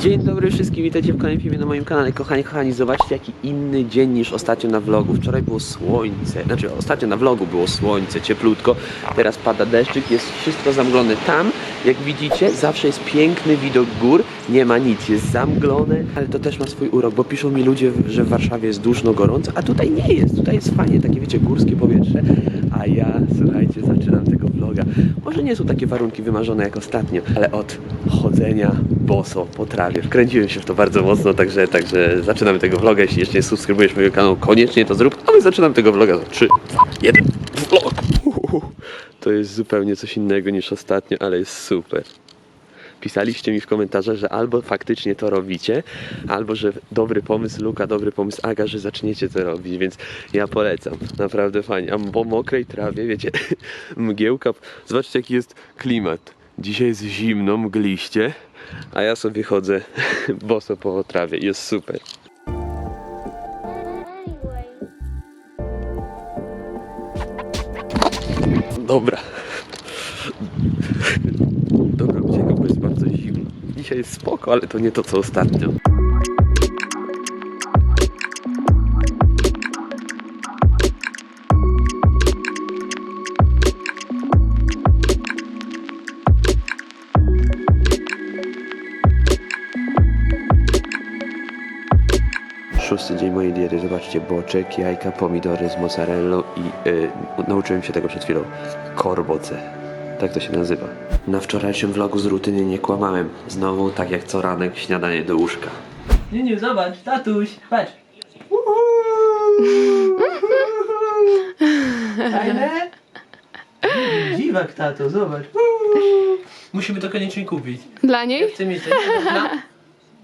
Dzień dobry wszystkim, witajcie w kolejnym filmie na moim kanale. Kochani, kochani, zobaczcie jaki inny dzień niż ostatnio na vlogu. Wczoraj było słońce, znaczy ostatnio na vlogu było słońce, cieplutko. Teraz pada deszczyk, jest wszystko zamglone. Tam, jak widzicie, zawsze jest piękny widok gór. Nie ma nic, jest zamglone, ale to też ma swój urok, bo piszą mi ludzie, że w Warszawie jest duszno, gorąco, a tutaj nie jest. Tutaj jest fajnie, takie wiecie, górskie powietrze. A ja, słuchajcie, zaczynam Może nie są takie warunki wymarzone jak ostatnio, ale od chodzenia boso po trawie. Wkręciłem się w to bardzo mocno, także, także zaczynamy tego vloga. Jeśli jeszcze nie subskrybujesz mojego kanału, koniecznie to zrób, a my zaczynamy tego vloga za 3, 1, vlog! To jest zupełnie coś innego niż ostatnio, ale jest super. Pisaliście mi w komentarzach, że albo faktycznie to robicie, albo że dobry pomysł Luka, dobry pomysł Aga, że zaczniecie to robić, więc ja polecam. Naprawdę fajnie. A po mokrej trawie, wiecie, mgiełka. Zobaczcie jaki jest klimat. Dzisiaj jest zimno, mgliście, a ja sobie chodzę boso po trawie. Jest super. Dobra. Dobra, uciekam, bo jest bardzo zimno. Dzisiaj jest spoko, ale to nie to co ostatnio. Szósty dzień mojej diety. Zobaczcie, boczek, jajka, pomidory z mozzarellą i y, nauczyłem się tego przed chwilą. Korboce. Tak to się nazywa. Na wczorajszym vlogu z rutyny nie kłamałem. Znowu, tak jak co ranek, śniadanie do łóżka. Nie, nie, zobacz, tatuś, patrz. Fajne? Dziwak, tato, zobacz. Musimy to koniecznie kupić. Dla niej? Chcę mieć ten no.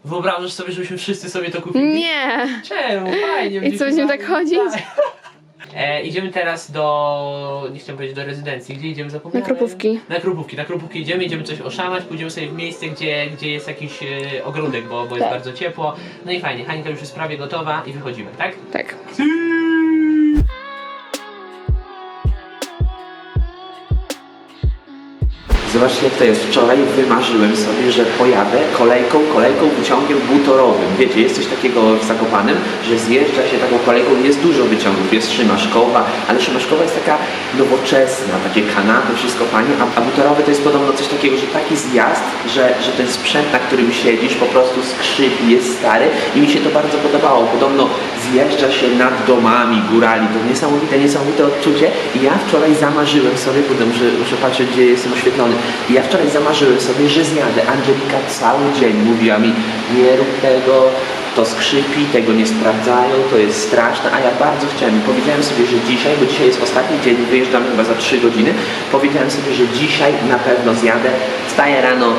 Wyobrażasz sobie, żebyśmy wszyscy sobie to kupili? Nie. Czemu? Fajnie. I co, będziemy tak chodzić? Tak. E, idziemy teraz do, nie chciałem powiedzieć do rezydencji, gdzie idziemy zapomniałem? Na Krupówki. Na Krupówki, na Krupówki idziemy, idziemy coś oszamać, pójdziemy sobie w miejsce, gdzie, gdzie jest jakiś e, ogródek, bo, bo jest Tak. bardzo ciepło. No i fajnie, Hańka już jest prawie gotowa i wychodzimy, tak? Tak. Zobaczcie to jest. Wczoraj wymarzyłem sobie, że pojadę kolejką, kolejką, wyciągiem butorowym. Wiecie, jest coś takiego w Zakopanem, że zjeżdża się taką kolejką, jest dużo wyciągów, jest Szymaszkowa, ale Szymaszkowa jest taka nowoczesna, takie kanapy, wszystko fajnie, a, a butorowy to jest podobno coś takiego, że taki zjazd, że, że ten sprzęt, na którym siedzisz, po prostu skrzypi, jest stary i mi się to bardzo podobało. Podobno zjeżdża się nad domami, górali, to niesamowite, niesamowite odczucie. I ja wczoraj zamarzyłem sobie, bo muszę, muszę patrzeć, gdzie jestem oświetlony, i ja wczoraj zamarzyłem sobie, że zjadę. Angelika cały dzień mówiła mi, nie rób tego, to skrzypi, tego nie sprawdzają, to jest straszne, a ja bardzo chciałem powiedziałem sobie, że dzisiaj, bo dzisiaj jest ostatni dzień, wyjeżdżamy chyba za 3 godziny, powiedziałem sobie, że dzisiaj na pewno zjadę, wstaję rano,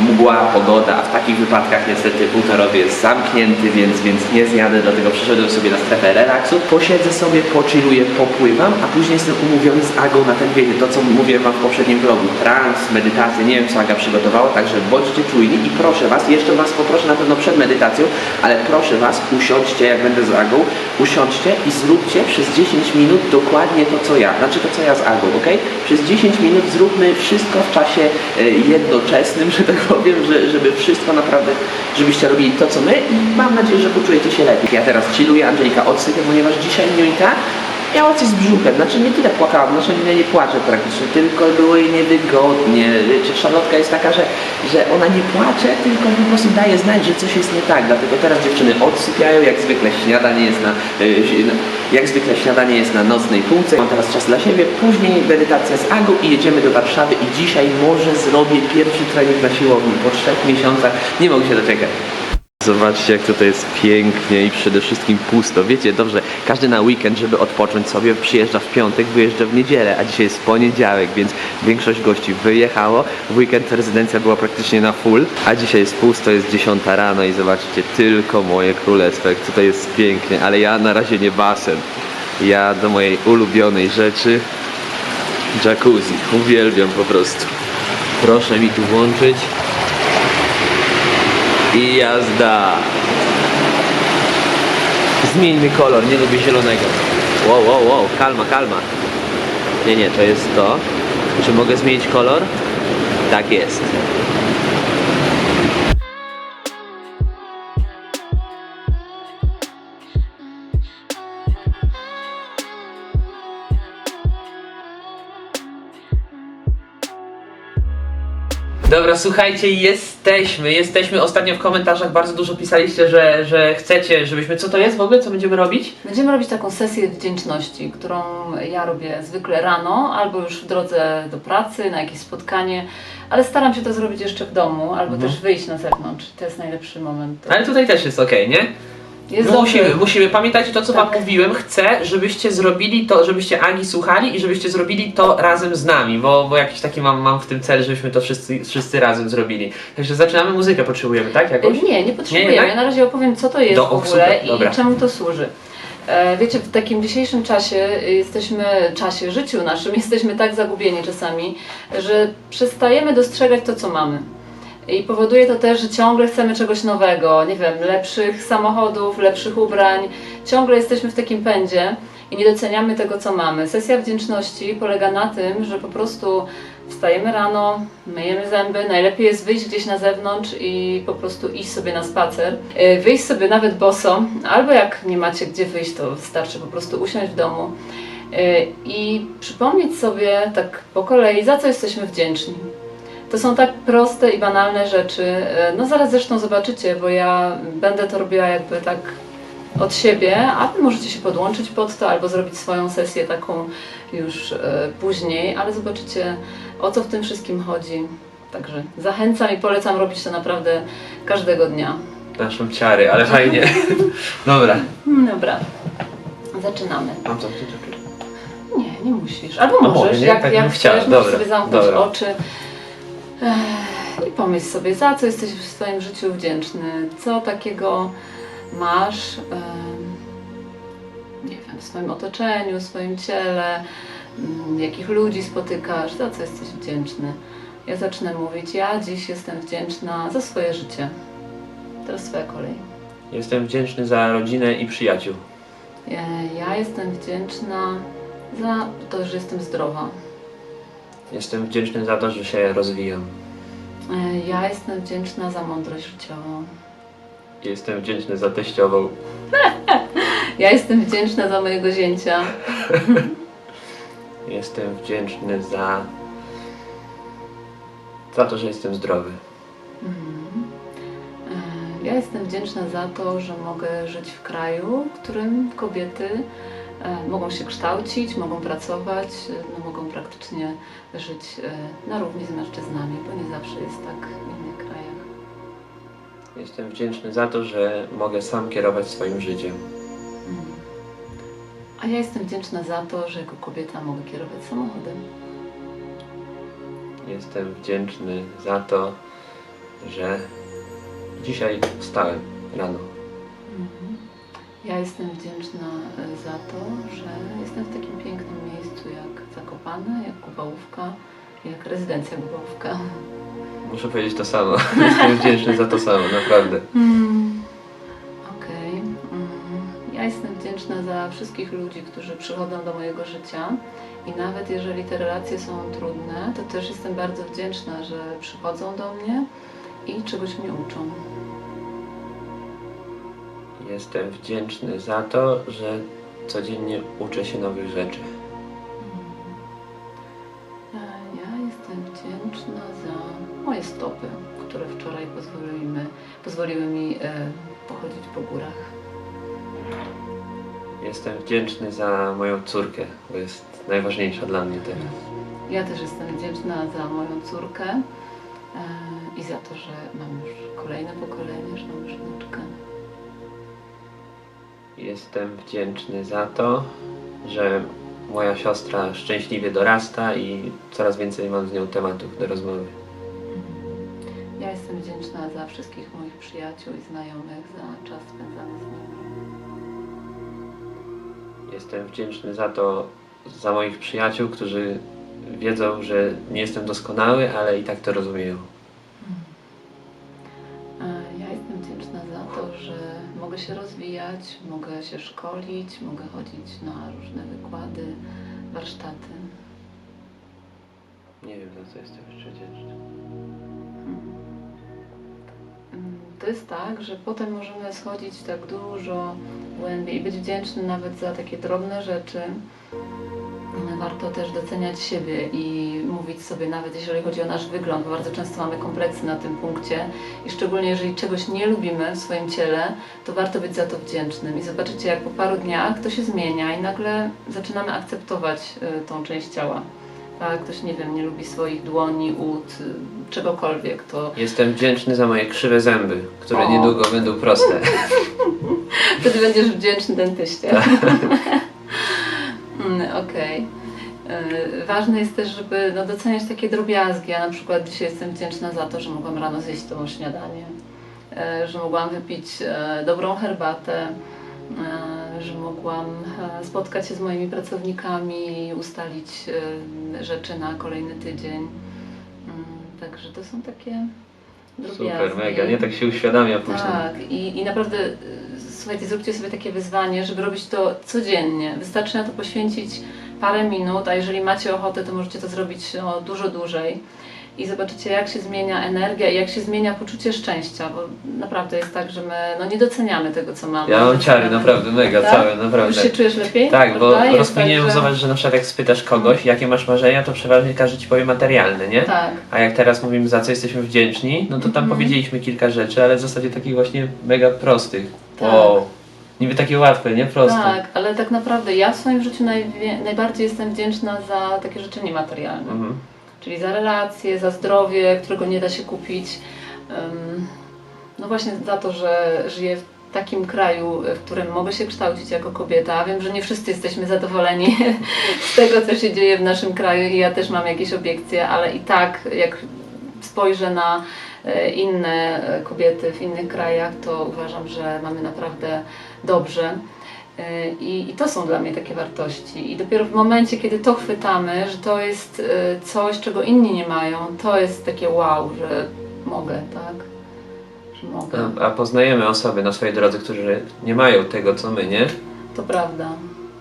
mgła, pogoda, a w takich wypadkach niestety butorowy jest zamknięty, więc, więc nie zjadę, dlatego przyszedłem sobie na strefę relaksu, posiedzę sobie, pochilluję, popływam, a później jestem umówiony z Agą na ten dzień, to co mówiłem wam w poprzednim vlogu, trans, medytację, nie wiem co Aga przygotowała, także bądźcie czujni i proszę was, jeszcze was poproszę na pewno przed medytacją, ale proszę was, usiądźcie, jak będę z Agą, usiądźcie i zróbcie przez 10 minut dokładnie to co ja, znaczy to co ja z Agą, ok? Przez 10 minut zróbmy wszystko w czasie e, jednoczesnym, że tak powiem, że, żeby wszystko naprawdę, żebyście robili to co my i mam nadzieję, że poczujecie się lepiej. Ja teraz chilluję, Angelika odsypię, ponieważ dzisiaj Niuńka miała coś z brzuchem, znaczy nie tyle płakała, znaczy nie, nie płacze praktycznie, tylko było jej niewygodnie. Wiecie, Szarlotka jest taka, że, że ona nie płacze, tylko po prostu daje znać, że coś jest nie tak. Dlatego teraz dziewczyny odsypiają, jak zwykle śniadanie jest na, y, jak zwykle śniadanie jest na nocnej półce. Mam teraz czas dla siebie, później medytacja z Agą i jedziemy do Warszawy i dzisiaj może zrobię pierwszy trening na siłowni po trzech miesiącach. Nie mogę się doczekać. Zobaczcie, jak tutaj jest pięknie i przede wszystkim pusto. Wiecie, dobrze, każdy na weekend, żeby odpocząć sobie, przyjeżdża w piątek, wyjeżdża w niedzielę, a dzisiaj jest poniedziałek, więc większość gości wyjechało. W weekend rezydencja była praktycznie na full, a dzisiaj jest pusto, jest 10 rano i zobaczcie, tylko moje królestwo, jak tutaj jest pięknie, ale ja na razie nie basen. Ja do mojej ulubionej rzeczy, jacuzzi. Uwielbiam po prostu. Proszę mi tu włączyć. I jazda. Zmieńmy kolor, nie lubię zielonego. Wow, wow, wow, kalma, kalma. Nie, nie, to jest to. Czy mogę zmienić kolor? Tak jest. Dobra, słuchajcie, jesteśmy, jesteśmy. Ostatnio w komentarzach bardzo dużo pisaliście, że, że chcecie, żebyśmy... Co to jest w ogóle? Co będziemy robić? Będziemy robić taką sesję wdzięczności, którą ja robię zwykle rano, albo już w drodze do pracy, na jakieś spotkanie, ale staram się to zrobić jeszcze w domu, albo Mhm. też wyjść na zewnątrz. To jest najlepszy moment. Ale tutaj też jest okej, nie? Jest No musimy, musimy. Pamiętajcie to, co Tak. wam mówiłem. Chcę, żebyście zrobili to, żebyście Agi słuchali i żebyście zrobili to razem z nami, bo, bo jakiś taki mam, mam w tym cel, żebyśmy to wszyscy, wszyscy razem zrobili. Także zaczynamy muzykę, potrzebujemy, tak? Jakoś? Nie, nie potrzebujemy. jednak? ja na razie opowiem, co to jest Do- w ogóle i czemu to służy. E, Wiecie, w takim dzisiejszym czasie jesteśmy, czasie, życiu naszym, jesteśmy tak zagubieni czasami, że przestajemy dostrzegać to, co mamy. I powoduje to też, że ciągle chcemy czegoś nowego, nie wiem, lepszych samochodów, lepszych ubrań. Ciągle jesteśmy w takim pędzie i nie doceniamy tego, co mamy. Sesja wdzięczności polega na tym, że po prostu wstajemy rano, myjemy zęby, najlepiej jest wyjść gdzieś na zewnątrz i po prostu iść sobie na spacer. Yy, Wyjść sobie nawet boso, albo jak nie macie gdzie wyjść, to wystarczy po prostu usiąść w domu yy, i przypomnieć sobie tak po kolei, za co jesteśmy wdzięczni. To są tak proste i banalne rzeczy. Yy, No zaraz zresztą zobaczycie, bo ja będę to robiła jakby tak od siebie, a wy możecie się podłączyć pod to albo zrobić swoją sesję taką już e, później, ale zobaczycie o co w tym wszystkim chodzi. Także zachęcam i polecam robić to naprawdę każdego dnia. Naszą ciary, ale fajnie. Dobra. Mm, Dobra, zaczynamy. Mam co tu Nie, nie musisz. Albo A możesz, mogę, nie? jak, Tak jak bym chciała. chcesz, możesz Dobra, sobie zamknąć dobra. oczy. I pomyśl sobie, za co jesteś w swoim życiu wdzięczny, co takiego masz, nie wiem, w swoim otoczeniu, w swoim ciele, mm, jakich ludzi spotykasz, za co jesteś wdzięczny. Ja zacznę mówić, ja dziś jestem wdzięczna za swoje życie. Teraz twoja kolej. Jestem wdzięczny za rodzinę i przyjaciół. E, Ja jestem wdzięczna za to, że jestem zdrowa. Jestem wdzięczny za to, że się rozwijam. E, Ja jestem wdzięczna za mądrość życiową. Jestem wdzięczny za teściową. Ja jestem wdzięczna za mojego zięcia. Jestem wdzięczny za... za to, że jestem zdrowy. E, Ja jestem wdzięczna za to, że mogę żyć w kraju, w którym kobiety mogą się kształcić, mogą pracować, e, no, mogą praktycznie żyć e, na równi z mężczyznami, bo nie zawsze jest tak w innych krajach. Jestem wdzięczny za to, że mogę sam kierować swoim życiem. Mm. A ja jestem wdzięczna za to, że jako kobieta mogę kierować samochodem. Jestem wdzięczny za to, że dzisiaj wstałem rano. Ja jestem wdzięczna e, za to, że jestem w takim pięknym miejscu jak Zakopane, jak Kubałówka, jak rezydencja Kubałówka. Muszę powiedzieć to samo. Jestem wdzięczny za to samo, naprawdę. Mm. Okej. Mm. Ja jestem wdzięczna za wszystkich ludzi, którzy przychodzą do mojego życia i nawet jeżeli te relacje są trudne, to też jestem bardzo wdzięczna, że przychodzą do mnie i czegoś mnie uczą. Jestem wdzięczny za to, że codziennie uczę się nowych rzeczy. Ja jestem wdzięczna za moje stopy, które wczoraj pozwoliły mi, pozwoliły mi e, pochodzić po górach. Jestem wdzięczny za moją córkę, bo jest najważniejsza dla mnie teraz. Ja też jestem wdzięczna za moją córkę e, i za to, że mam już kolejne pokolenie, że mam już wnuczkę. Jestem wdzięczny za to, że moja siostra szczęśliwie dorasta i coraz więcej mam z nią tematów do rozmowy. Ja jestem wdzięczna za wszystkich moich przyjaciół i znajomych, za czas spędzany z nimi. Jestem wdzięczny za to, za moich przyjaciół, którzy wiedzą, że nie jestem doskonały, ale i tak to rozumieją. Mogę się szkolić, mogę chodzić na różne wykłady, warsztaty. Nie wiem, za co jestem jeszcze wdzięczny. To jest tak, że potem możemy schodzić tak dużo głębiej i być wdzięczny nawet za takie drobne rzeczy. Warto też doceniać siebie i mówić sobie, nawet jeżeli chodzi o nasz wygląd, bo bardzo często mamy kompleksy na tym punkcie i szczególnie jeżeli czegoś nie lubimy w swoim ciele, to warto być za to wdzięcznym. I zobaczycie, jak po paru dniach to się zmienia i nagle zaczynamy akceptować y, tą część ciała. A ktoś, nie wiem, nie lubi swoich dłoni, ud, y, czegokolwiek, to Jestem wdzięczny za moje krzywe zęby, które O. niedługo będą proste. wtedy będziesz wdzięczny dentyście. Mm, Okej. Y, Ważne jest też, żeby no, doceniać takie drobiazgi. Ja na przykład dzisiaj jestem wdzięczna za to, że mogłam rano zjeść to śniadanie, y, że mogłam wypić e, dobrą herbatę, e, że mogłam e, spotkać się z moimi pracownikami i ustalić e, rzeczy na kolejny tydzień. Mm, Także to są takie drobiazgi. Super, mega, nie? Tak się uświadamia później. Tak, i, i naprawdę słuchajcie, zróbcie sobie takie wyzwanie, żeby robić to codziennie. Wystarczy na to poświęcić parę minut, a jeżeli macie ochotę, to możecie to zrobić no, dużo dłużej. I zobaczycie, jak się zmienia energia i jak się zmienia poczucie szczęścia, bo naprawdę jest tak, że my no, nie doceniamy tego, co mamy. Ja mam ciary, naprawdę, mega, Tak? całe, naprawdę. Już się czujesz lepiej? Tak, bo rozkminiłem, tak, że- zobacz, że na przykład jak spytasz kogoś, jakie masz marzenia, to przeważnie każdy ci powie materialne, nie? Tak. A jak teraz mówimy, za co jesteśmy wdzięczni, no to tam Mhm. powiedzieliśmy kilka rzeczy, ale w zasadzie takich właśnie mega prostych. Tak. Wow. Niby takie łatwe, nie? Proste. Tak, ale tak naprawdę ja w swoim życiu najbardziej jestem wdzięczna za takie rzeczy niematerialne. Mhm. czyli za relacje, za zdrowie, którego nie da się kupić. No właśnie za to, że żyję w takim kraju, w którym mogę się kształcić jako kobieta. Wiem, że nie wszyscy jesteśmy zadowoleni z tego, co się dzieje w naszym kraju i ja też mam jakieś obiekcje, ale i tak jak spojrzę na inne e, kobiety w innych krajach, to uważam, że mamy naprawdę dobrze. E, I, I to są dla mnie takie wartości. I dopiero w momencie, kiedy to chwytamy, że to jest e, coś, czego inni nie mają, to jest takie wow, że mogę, tak? Że mogę. A, a poznajemy osoby na swojej drodze, którzy nie mają tego, co my, nie? To prawda.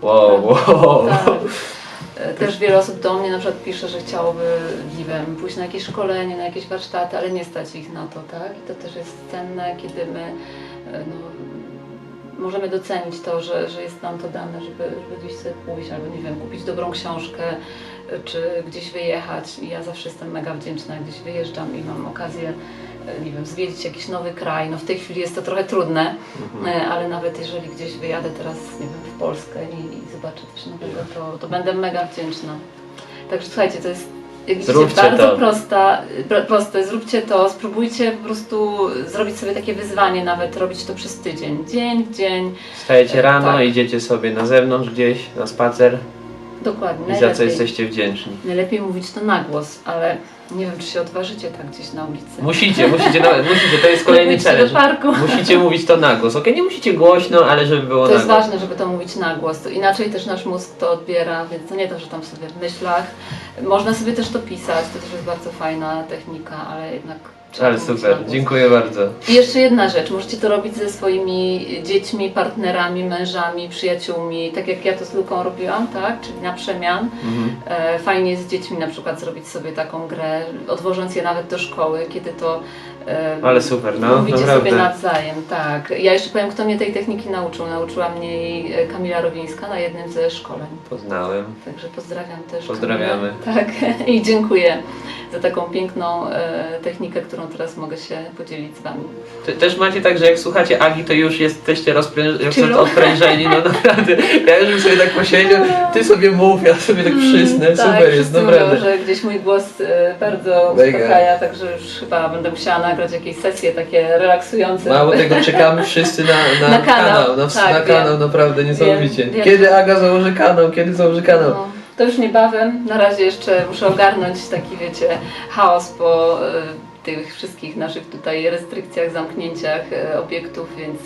Wow, wow. Tak. E, Też wiele osób do mnie na przykład pisze, że chciałoby, nie wiem, pójść na jakieś szkolenie, na jakieś warsztaty, ale nie stać ich na to, tak? I to też jest cenne, kiedy my e, no, możemy docenić to, że, że jest nam to dane, żeby, żeby gdzieś sobie pójść, albo nie wiem, kupić dobrą książkę, e, czy gdzieś wyjechać. I ja zawsze jestem mega wdzięczna, gdzieś wyjeżdżam i mam okazję, nie wiem, zwiedzić jakiś nowy kraj. No w tej chwili jest to trochę trudne, Mhm. E, ale nawet jeżeli gdzieś wyjadę teraz, nie wiem, w Polskę i, i zobaczę coś nowego, to, to będę mega wdzięczna. Także słuchajcie, to jest jak widzicie, Zróbcie bardzo to. prosta, pro- proste. Zróbcie to, spróbujcie po prostu zrobić sobie takie wyzwanie, nawet robić to przez tydzień. Dzień w dzień, Wstajecie rano, Tak. idziecie sobie na zewnątrz gdzieś, na spacer dokładnie. i za co najlepiej. jesteście wdzięczni. Najlepiej mówić to na głos, ale nie wiem, czy się odważycie tak gdzieś na ulicy. Musicie, musicie, nawet, musicie, to jest kolejny challenge. parku. Musicie mówić to na głos, okej? Nie musicie głośno, ale żeby było To na jest głos. ważne, żeby to mówić na głos. To inaczej też nasz mózg to odbiera, więc to nie to, że tam sobie w myślach. Można sobie też to pisać, to też jest bardzo fajna technika, ale jednak Ale super, dziękuję bardzo. I jeszcze jedna rzecz, możecie to robić ze swoimi dziećmi, partnerami, mężami, przyjaciółmi, tak jak ja to z Luką robiłam, tak? Czyli na przemian. Mhm. E, Fajnie jest z dziećmi na przykład zrobić sobie taką grę, odwożąc je nawet do szkoły, kiedy to e, Ale super, no, mówicie naprawdę. sobie nawzajem, tak. Ja jeszcze powiem, kto mnie tej techniki nauczył. Nauczyła mnie jej e, Kamila Rowińska na jednym ze szkoleń. Poznałem. Także pozdrawiam też. Pozdrawiamy. Kamilę. Tak, i dziękuję za taką piękną e, technikę, którą teraz mogę się podzielić z Wami. Ty, też macie tak, że jak słuchacie Agi, to już jesteście rozprę- Chillu. odprężeni, no naprawdę. Ja już bym sobie tak posiedział, ty sobie mów, ja sobie tak przysnę, tak, super jest, wszyscy mówią, naprawdę. że gdzieś mój głos e, bardzo uspokaja, także już chyba będę musiała nagrać jakieś sesje takie relaksujące. Mało tego, czekamy wszyscy na, na, Na kanał, na, tak, na wiem. kanał, naprawdę niesamowicie. Wiem, wiem. Kiedy Aga założy kanał, kiedy założy kanał? No, to już niebawem. Na razie jeszcze muszę ogarnąć taki, wiecie, chaos po tych wszystkich naszych tutaj restrykcjach, zamknięciach e, obiektów, więc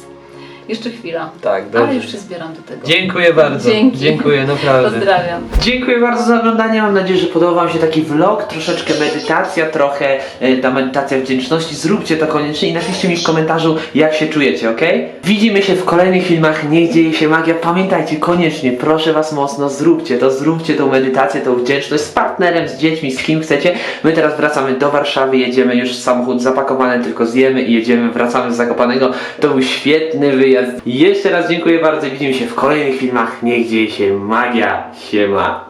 jeszcze chwila. Tak, Ale dobrze. już się zbieram do tego. Dziękuję bardzo. Dzięki. Dziękuję, naprawdę. Pozdrawiam. Dziękuję bardzo za oglądanie. Mam nadzieję, że podobał Wam się taki vlog. Troszeczkę medytacja, trochę e, ta medytacja wdzięczności. Zróbcie to koniecznie i napiszcie mi w komentarzu, jak się czujecie, ok? Widzimy się w kolejnych filmach. Niech dzieje się magia. Pamiętajcie, koniecznie, proszę Was mocno, zróbcie to. Zróbcie tą medytację, tą wdzięczność z partnerem, z dziećmi, z kim chcecie. My teraz wracamy do Warszawy. Jedziemy już samochód zapakowany, tylko zjemy i jedziemy. Wracamy z Zakopanego. To był świetny wyjazd. Jeszcze raz dziękuję bardzo widzimy się w kolejnych filmach. Niech dzieje się magia. Siema.